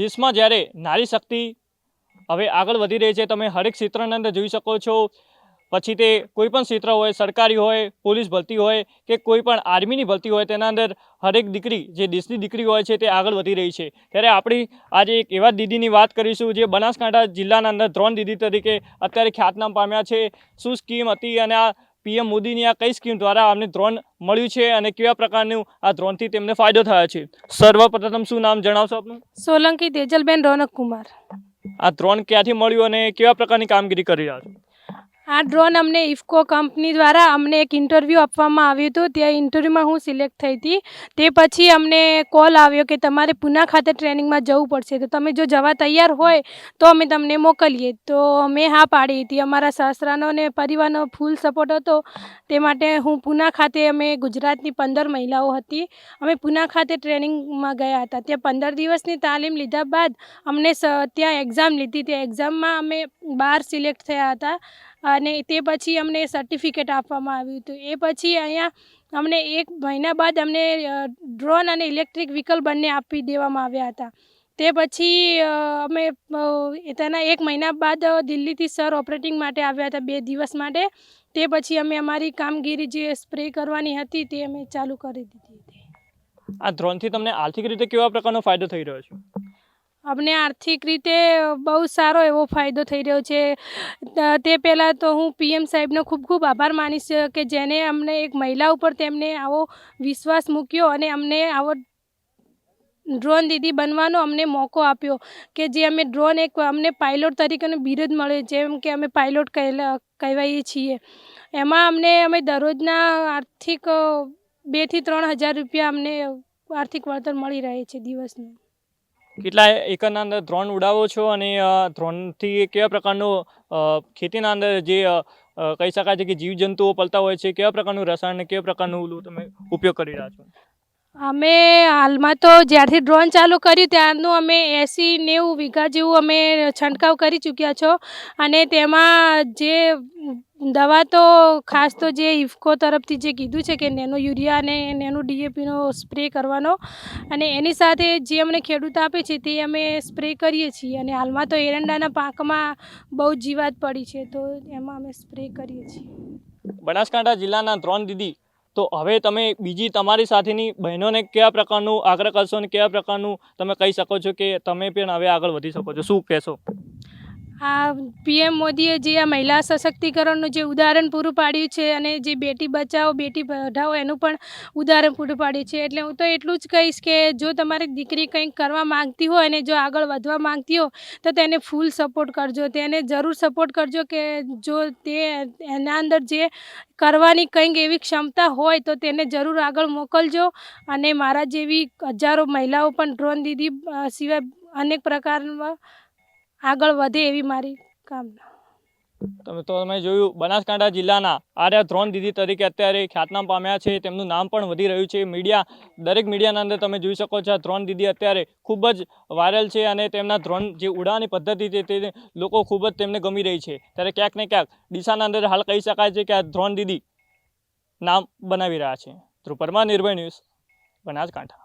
દેશમાં જ્યારે નારી શક્તિ હવે આગળ વધી રહી છે, તમે હરેક ક્ષેત્રની અંદર જોઈ શકો છો. પછી તે કોઈપણ ક્ષેત્ર હોય, સરકારી હોય, પોલીસ ભરતી હોય કે કોઈ પણ આર્મીની ભરતી હોય, તેના અંદર હરેક દીકરી, જે દેશની દીકરી હોય છે, તે આગળ વધી રહી છે. ત્યારે આપણી આજે એક એવા દીદીની વાત કરીશું, જે બનાસકાંઠા જિલ્લાના અંદર ત્રણ દીદી તરીકે અત્યારે ખ્યાતનામ પામ્યા છે. શું સ્કીમ હતી અને આ પીએમ મોદીની આ કઈ સ્કીમ દ્વારા અમને ડ્રોન મળ્યું છે અને કેવા પ્રકારનું આ ડ્રોનથી તેમને ફાયદો થયો છે? સર્વપ્રથમ શું નામ જણાવશો આપનું? સોલંકી તેજલબેન રોનક કુમાર આ ડ્રોન ક્યાંથી મળ્યું અને કેવા પ્રકારની કામગીરી કરી રહ્યા છો? આ ડ્રોન અમને ઇફકો કંપની દ્વારા અમને એક ઇન્ટરવ્યૂ આપવામાં આવ્યું હતું. ત્યાં ઇન્ટરવ્યૂમાં હું સિલેક્ટ થઈ હતી. તે પછી અમને કોલ આવ્યો કે તમારે પુના ખાતે ટ્રેનિંગમાં જવું પડશે. તો તમે જો જવા તૈયાર હોય તો અમે તમને મોકલીએ. તો મેં હા પાડી હતી. અમારા સાસરાનો અને પરિવારનો ફૂલ સપોર્ટ હતો. તે માટે હું પુના ખાતે અમે ગુજરાતની પંદર મહિલાઓ હતી. અમે પુના ખાતે ટ્રેનિંગમાં ગયા હતા. ત્યાં પંદર દિવસની તાલીમ લીધા બાદ અમને ત્યાં એક્ઝામ લીધી. તે એક્ઝામમાં અમે બાર સિલેક્ટ થયા હતા અને તે પછી અમને સર્ટિફિકેટ આપવામાં આવ્યું હતું. એ પછી અહીંયા અમને એક મહિના બાદ અમને ડ્રોન અને ઇલેક્ટ્રિક વ્હીકલ બંને આપી દેવામાં આવ્યા હતા. તે પછી અમે તેના એક મહિના બાદ દિલ્હીથી સર ઓપરેટિંગ માટે આવ્યા હતા બે દિવસ માટે. તે પછી અમે અમારી કામગીરી જે સ્પ્રે કરવાની હતી તે અમે ચાલુ કરી દીધી હતી. આ ડ્રોનથી તમને આર્થિક રીતે કેવા પ્રકારનો ફાયદો થઈ રહ્યો છે? અમને આર્થિક રીતે બહુ સારો એવો ફાયદો થઈ રહ્યો છે. તે પહેલાં તો હું પીએમ સાહેબનો ખૂબ ખૂબ આભાર માનીશ કે જેને અમને એક મહિલા ઉપર તેમને આવો વિશ્વાસ મૂક્યો અને અમને આવો ડ્રોન દીદી બનવાનો અમને મોકો આપ્યો કે જે અમે ડ્રોન એક અમને પાયલોટ તરીકેનો બિરુદ મળે જેમ કે અમે પાયલોટ કહેવાઈએ છીએ. એમાં અમને, અમે દરરોજના આર્થિક બેથી ત્રણ હજાર રૂપિયા અમને આર્થિક વળતર મળી રહે છે દિવસનું. કેટલા એકરના અંદર દ્રોણ ઉડાવો છો અને ધ્રોણથી કેવા પ્રકારનો ખેતીના અંદર જે કહી શકાય છે કે જીવજંતુઓ પલતા હોય છે, કેવા પ્રકારનું રસાયણ કેવા પ્રકારનું તમે ઉપયોગ કરી રહ્યા છો? અમે હાલમાં તો જ્યારથી ડ્રોન ચાલુ કર્યું ત્યારનું અમે એંસી નેવું વીઘા જેવું અમે છંટકાવ કરી ચૂક્યા છો. અને તેમાં જે દવા તો ખાસ તો જે ઇફકો તરફથી જે કીધું છે કે નેનો યુરિયા અને નેનો ડીએપીનો સ્પ્રે કરવાનો અને એની સાથે જે અમને ખેડૂત આપે છે તે અમે સ્પ્રે કરીએ છીએ અને હાલમાં તો એરંડાના પાકમાં બહુ જીવાત પડી છે તો એમાં અમે સ્પ્રે કરીએ છીએ. બનાસકાંઠા જિલ્લાના ત્રણ દીદી, તો હવે તમે બીજી તમારી સાથેની બહેનોને કયા પ્રકારનું આગ્રહ કરશો અને કયા પ્રકારનું તમે કહી શકો છો કે તમે પણ હવે આગળ વધી શકો છો? શું કહેશો? આ પીએમ મોદીએ જે આ મહિલા સશક્તિકરણનું જે ઉદાહરણ પૂરું પાડ્યું છે અને જે બેટી બચાવો, બેટી પઢાઓ એનું પણ ઉદાહરણ પૂરું પાડ્યું છે. એટલે હું તો એટલું જ કહીશ કે જો તમારી દીકરી કંઈક કરવા માંગતી હોય અને જો આગળ વધવા માંગતી હોય, તો તેને ફૂલ સપોર્ટ કરજો. તેને જરૂર સપોર્ટ કરજો કે જો તે એના અંદર જે કરવાની કંઈક એવી ક્ષમતા હોય, તો તેને જરૂર આગળ મોકલજો. અને મારા જેવી હજારો મહિલાઓ પણ ડ્રોન દીદી સિવાય અનેક પ્રકારમાં આગળ વધે એવી મારી કામના. તમે તો તમે જોયું, બનાસકાંઠા જિલ્લાના આર્યા ધ્રોણ દીદી તરીકે અત્યારે ખ્યાતનામ પામ્યા છે. તેમનું નામ પણ વધી રહ્યું છે. મીડિયા, દરેક મીડિયાના અંદર તમે જોઈ શકો છો આ દ્રોણ દીદી અત્યારે ખૂબ જ વાયરલ છે અને તેમના ધ્રોણ જે ઉડાની પદ્ધતિ છે તે લોકો ખૂબ જ તેમને ગમી રહી છે. ત્યારે ક્યાંક ને ક્યાંક ડીસાના અંદર હાલ કહી શકાય છે કે આ ધ્રોણ દીદી નામ બનાવી રહ્યા છે. ધ્રુપરમાં નિર્ભય ન્યૂઝ બનાસકાંઠા.